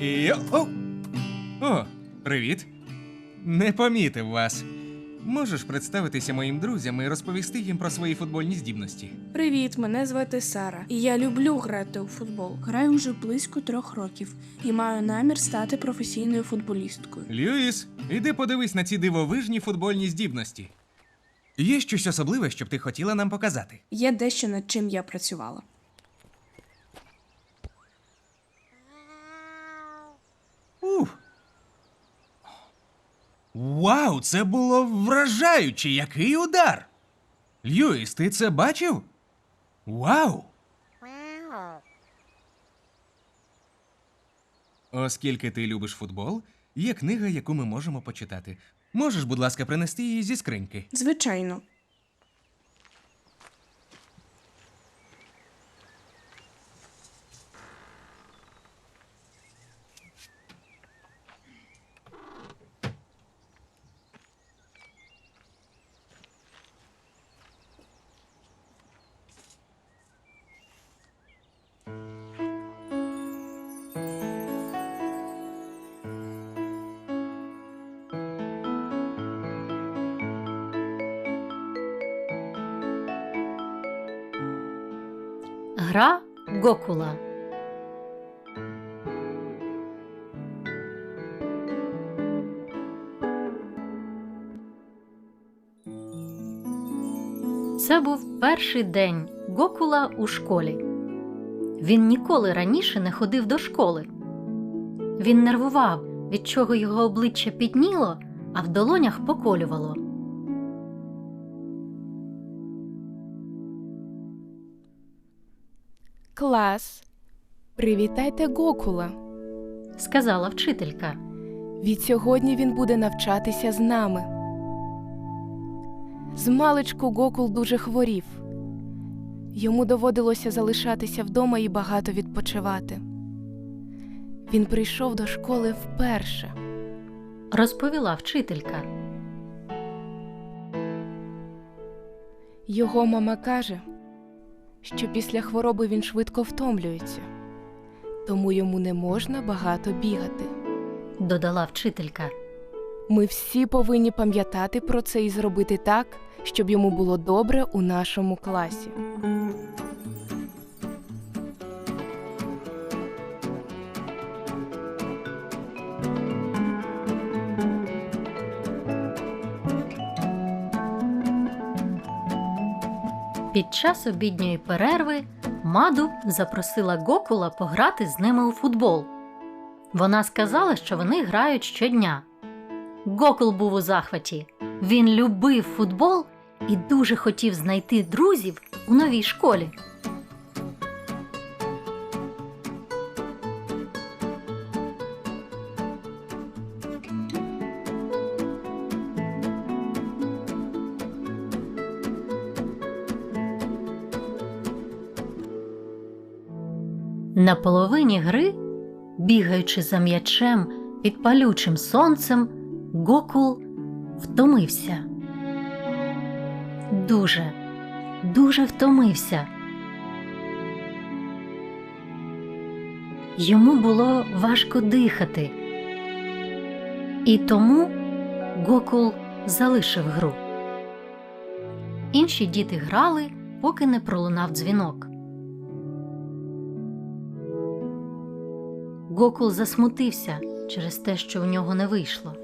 І... О! О, привіт. Не помітив вас. Можеш представитися моїм друзям і розповісти їм про свої футбольні здібності. Привіт, мене звати Сара, і я люблю грати у футбол. Граю вже близько трьох років і маю намір стати професійною футболісткою. Льюіс, іди подивись на ці дивовижні футбольні здібності. Є щось особливе, щоб ти хотіла нам показати. Є дещо над чим я працювала. Ух. Вау, це було вражаюче! Який удар! Льюіс, ти це бачив? Вау! Оскільки ти любиш футбол, є книга, яку ми можемо почитати. Можеш, будь ласка, принести її зі скриньки. Звичайно, Гра Гокула. Це був перший день Гокула у школі. Він ніколи раніше не ходив до школи. Він нервував, від чого його обличчя підніло, а в долонях поколювало. Клас. Привітайте Гокула. Сказала вчителька. Відсьогодні він буде навчатися з нами. Змалечку Гокул дуже хворів. Йому доводилося залишатися вдома і багато відпочивати. Він прийшов до школи вперше. Розповіла вчителька. Його мама каже, що після хвороби він швидко втомлюється, тому йому не можна багато бігати. Додала вчителька. Ми всі повинні пам'ятати про це і зробити так, щоб йому було добре у нашому класі. Під час обідньої перерви Маду запросила Гокула пограти з ними у футбол. Вона сказала, що вони грають щодня. Гокул був у захваті. Він любив футбол і дуже хотів знайти друзів у новій школі. На половині гри, бігаючи за м'ячем під палючим сонцем, Гокул втомився. Дуже, дуже втомився. Йому було важко дихати. І тому Гокул залишив гру. Інші діти грали, поки не пролунав дзвінок. Гокул засмутився через те, що в нього не вийшло.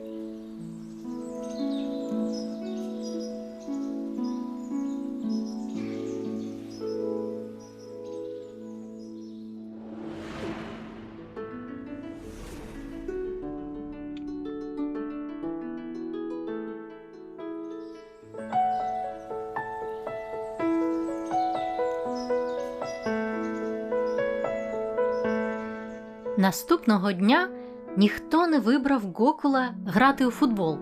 Наступного дня ніхто не вибрав Гокула грати у футбол,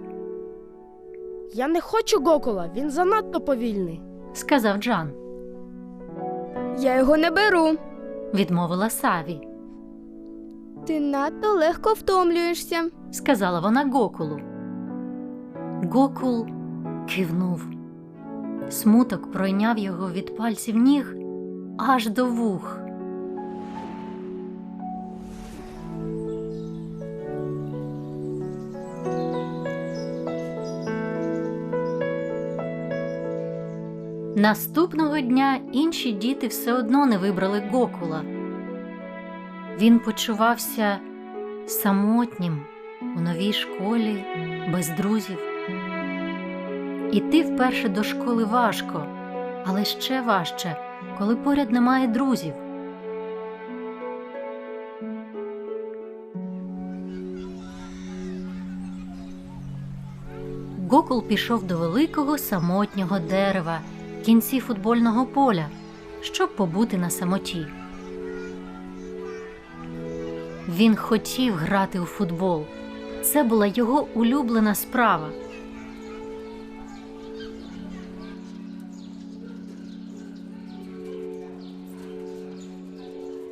Я не хочу Гокула, він занадто повільний. сказав Джан. Я його не беру. Відмовила Саві, Ти надто легко втомлюєшся. сказала вона Гокулу. Гокул кивнув. Смуток пройняв його від пальців ніг аж до вух. Наступного дня інші діти все одно не вибрали Гокула. Він почувався самотнім у новій школі, без друзів. Іти вперше до школи важко, але ще важче, коли поряд немає друзів. Гокул пішов до великого самотнього дерева кінці футбольного поля, щоб побути на самоті. Він хотів грати у футбол. Це була його улюблена справа.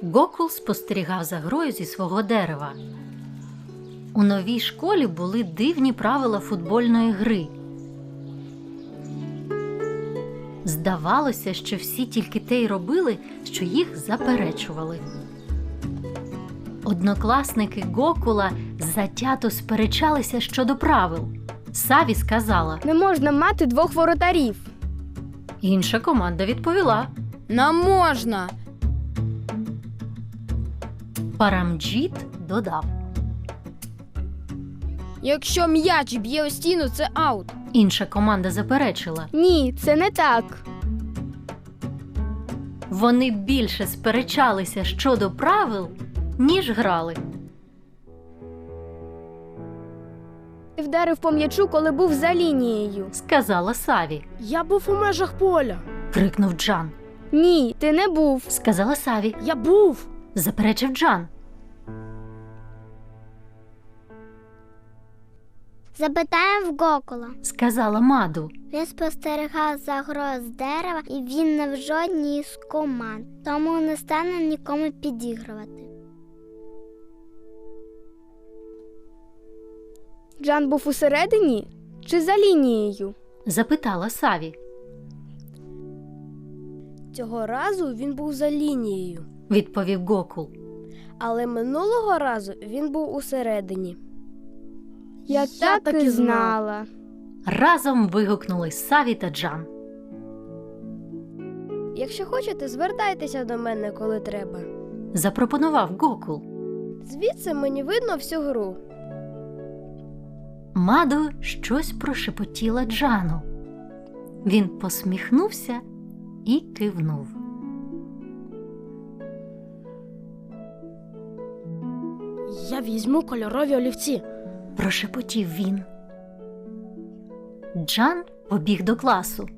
Гокул спостерігав за грою зі свого дерева. У новій школі були дивні правила футбольної гри. Здавалося, що всі тільки те й робили, що їх заперечували. Однокласники Гокула затято сперечалися щодо правил. Саві сказала, Не можна мати двох воротарів. інша команда відповіла. Нам можна. Парамджіт додав. Якщо м'яч б'є у стіну, це аут. Інша команда заперечила. Ні, це не так. Вони більше сперечалися щодо правил, ніж грали. Ти вдарив по м'ячу, коли був за лінією. Сказала Саві. Я був у межах поля. Крикнув Джан. Ні, ти не був. Сказала Саві. Я був. Заперечив Джан. Запитаємо в Гокула. Сказала Маду. Він спостерігав за грою з дерева, і він не в жодній з команд, тому не стане нікому підігрувати. Джан був усередині чи за лінією? Запитала Саві. Цього разу він був за лінією, Відповів Гокул. але минулого разу він був усередині. Я, Я так, так і і знала. Разом вигукнули Саві та Джан. Якщо хочете, звертайтеся до мене, коли треба. Запропонував Гокул. Звідси мені видно всю гру. Маду щось прошепотіла Джану. Він посміхнувся і кивнув. Я візьму кольорові олівці. Прошепотів він. Джан побіг до класу.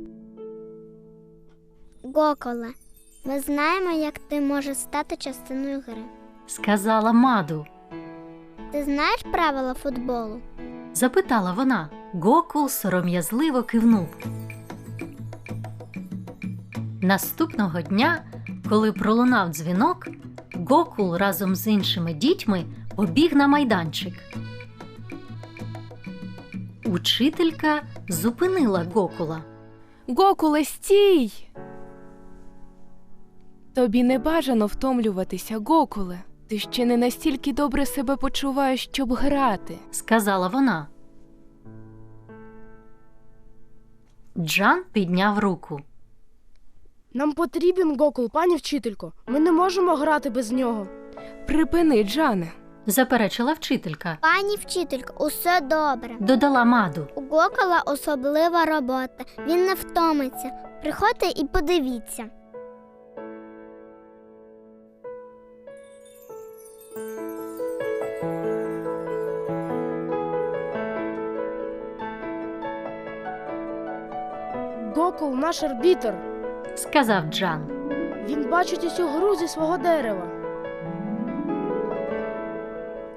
Гокула, ми знаємо, як ти можеш стати частиною гри. Сказала Маду. Ти знаєш правила футболу? Запитала вона. Гокул сором'язливо кивнув. Наступного дня, коли пролунав дзвінок, Гокул разом з іншими дітьми побіг на майданчик. Учителька зупинила Гокула. Гокуле, стій! Тобі не бажано втомлюватися, Гокуле. Ти ще не настільки добре себе почуваєш, щоб грати. сказала вона. Джан підняв руку. Нам потрібен Гокул, пані вчителько. Ми не можемо грати без нього. Припини, Джане. Заперечила вчителька. Пані вчителька, усе добре. Додала Маду. У Гокула особлива робота. Він не втомиться. Приходьте і подивіться. Гокул наш арбітр. сказав Джан. Він бачить усю гру зі свого дерева.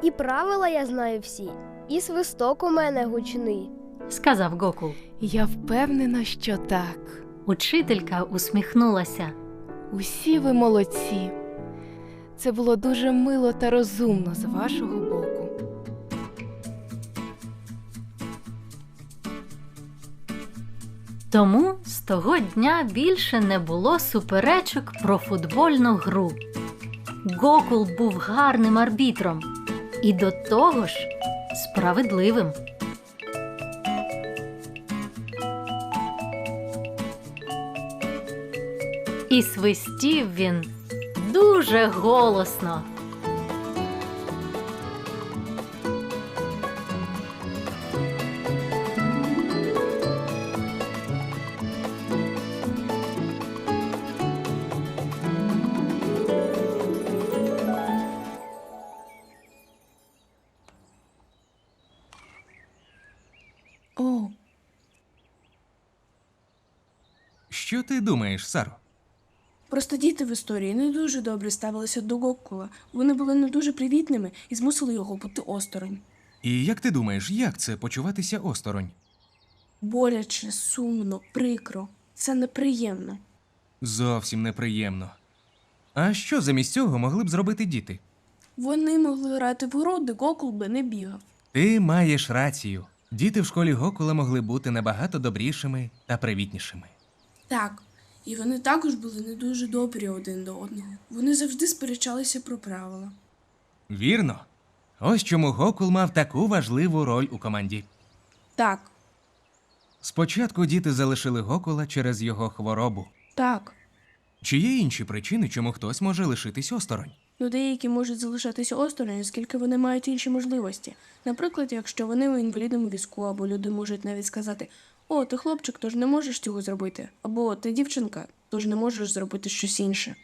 І правила я знаю всі, і свисток у мене гучний. сказав Гокул. Я впевнена, що так. Учителька усміхнулася. Усі ви молодці. Це було дуже мило та розумно з вашого боку. Тому з того дня більше не було суперечок про футбольну гру. Гокул був гарним арбітром і до того ж справедливим. І свистів він дуже голосно. Що ти думаєш, Саро? просто діти в історії не дуже добре ставилися до Гокула. Вони були не дуже привітними і змусили його бути осторонь. І як ти думаєш, як це почуватися осторонь? Боляче, сумно, прикро. Це неприємно. Зовсім неприємно. А що замість цього могли б зробити діти? Вони могли грати в гру, де Гокул би не бігав. Ти маєш рацію. Діти в школі Гокула могли бути набагато добрішими та привітнішими. Так, і вони також були не дуже добрі один до одного. Вони завжди сперечалися про правила. Вірно. Ось чому Гокул мав таку важливу роль у команді. Так, Спочатку діти залишили Гокула через його хворобу. так. Чи є інші причини, чому хтось може лишитись осторонь? Ну, деякі можуть залишатися осторонь, оскільки вони мають інші можливості. Наприклад, якщо вони у інвалідному візку, або люди можуть навіть сказати: О, ти хлопчик, тож не можеш цього зробити, або ти дівчинка, тож не можеш зробити щось інше.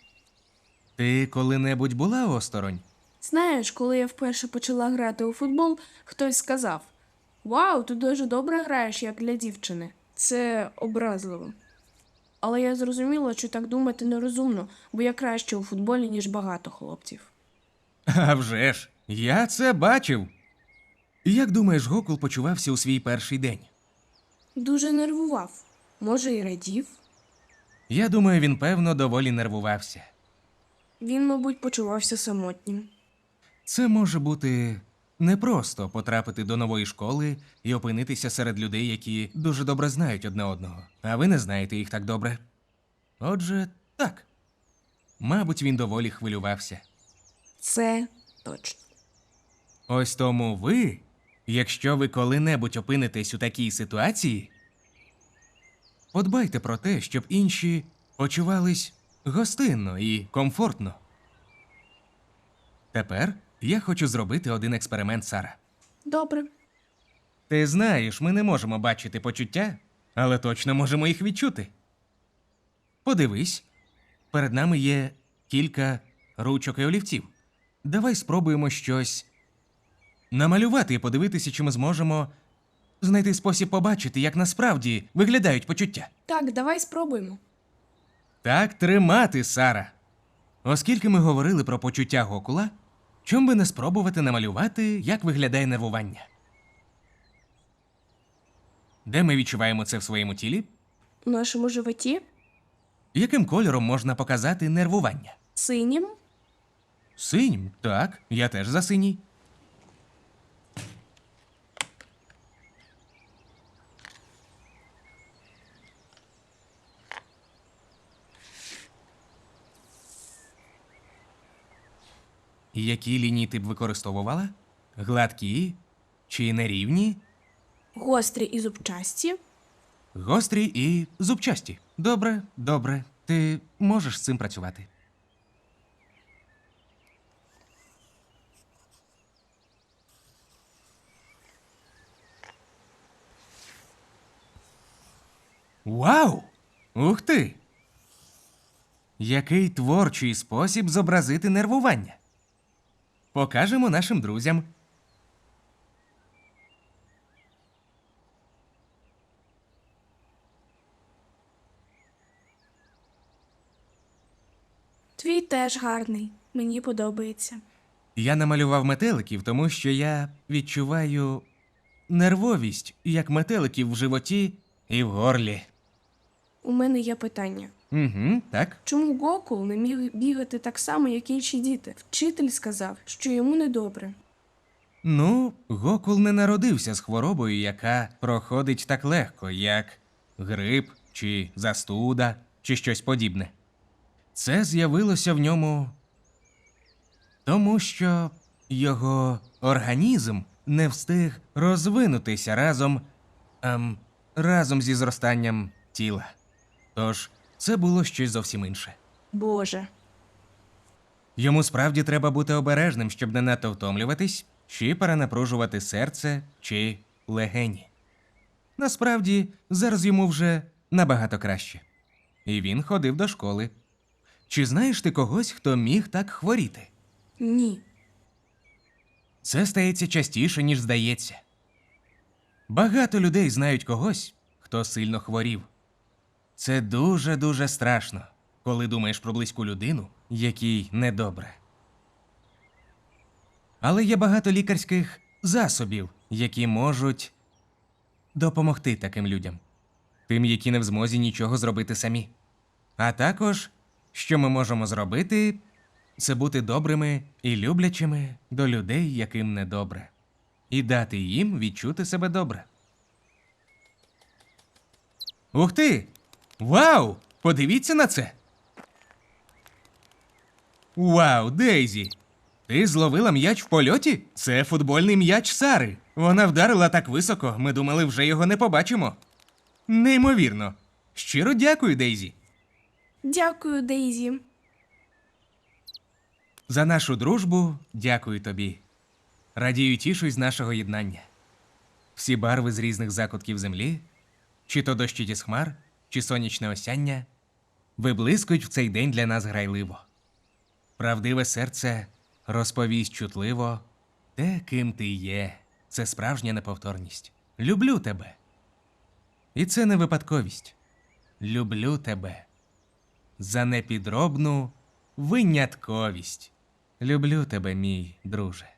Ти коли-небудь була осторонь? Знаєш, коли я вперше почала грати у футбол, хтось сказав: Вау, ти дуже добре граєш, як для дівчини. Це образливо. Але я зрозуміла, що так думати нерозумно, бо я краще у футболі, ніж багато хлопців. А вже ж, я це бачив. Як думаєш, Гокул почувався у свій перший день? Дуже нервував. Може, і радів. Я думаю, він певно доволі нервувався. Він, мабуть, почувався самотнім. Це може бути непросто потрапити до нової школи і опинитися серед людей, які дуже добре знають одне одного, а ви не знаєте їх так добре. Отже, так. Мабуть, він доволі хвилювався. Це точно. Ось тому ви, якщо ви коли-небудь опинитесь у такій ситуації, подбайте про те, щоб інші почувались гостинно і комфортно. Тепер я хочу зробити один експеримент, Сара. Добре. Ти знаєш, ми не можемо бачити почуття, але точно можемо їх відчути. Подивись, перед нами є кілька ручок і олівців. Давай спробуємо щось намалювати і подивитися, чи ми зможемо знайти спосіб побачити, як насправді виглядають почуття. Так, давай спробуємо. Так тримати, Сара. Оскільки ми говорили про почуття Гокула, чом би не спробувати намалювати, як виглядає нервування? Де ми відчуваємо це в своєму тілі? У нашому животі Яким кольором можна показати нервування? синім. Синім, так, я теж за синій. Які лінії ти б використовувала? Гладкі чи нерівні? Гострі і зубчасті. Гострі і зубчасті. Добре, добре. Ти можеш з цим працювати. Вау! Ух ти! Який творчий спосіб зобразити нервування. Покажемо нашим друзям. Твій теж гарний. Мені подобається. Я намалював метеликів, тому що я відчуваю нервовість, як метеликів в животі і в горлі. У мене є питання. Угу, так. Чому Гокул не міг бігати так само, як інші діти? Вчитель сказав, що йому недобре. Ну, Гокул не народився з хворобою, яка проходить так легко, як грип чи застуда, чи щось подібне. Це з'явилося в ньому тому, що його організм не встиг розвинутися разом, ем, разом зі зростанням тіла. Тож це було щось зовсім інше. Боже. Йому справді треба бути обережним, щоб не надто втомлюватись, чи перенапружувати серце чи легені. Насправді, зараз йому вже набагато краще. І він ходив до школи. Чи знаєш ти когось, хто міг так хворіти? Ні. Це стається частіше, ніж здається. Багато людей знають когось, хто сильно хворів. Це дуже дуже страшно, коли думаєш про близьку людину, якій недобре. Але є багато лікарських засобів, які можуть допомогти таким людям, тим, які не в змозі нічого зробити самі. А також, що ми можемо зробити, це бути добрими і люблячими до людей, яким недобре, і дати їм відчути себе добре. Ух ти! Вау! Подивіться на це. Вау, Дейзі! Ти зловила м'яч в польоті? Це футбольний м'яч Сари. Вона вдарила так високо, ми думали, вже його не побачимо. Неймовірно. Щиро дякую, Дейзі. Дякую, Дейзі. За нашу дружбу дякую тобі. Радію тішусь з нашого єднання. Всі барви з різних закутків землі, чи то дощі з хмар, чи сонячне осяння, виблискують в цей день для нас грайливо. Правдиве серце розповість чутливо те, ким ти є. Це справжня неповторність. Люблю тебе. І це не випадковість. Люблю тебе за непідробну винятковість. Люблю тебе, мій друже.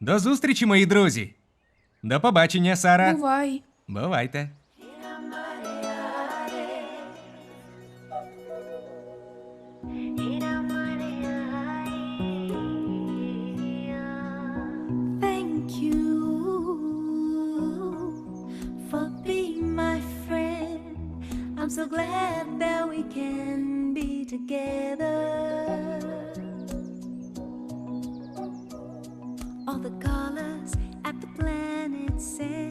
До зустрічі, мої друзі. До побачення, Сара. Бувай. Бувайте. So glad that we can be together. All the colors at the planet's end,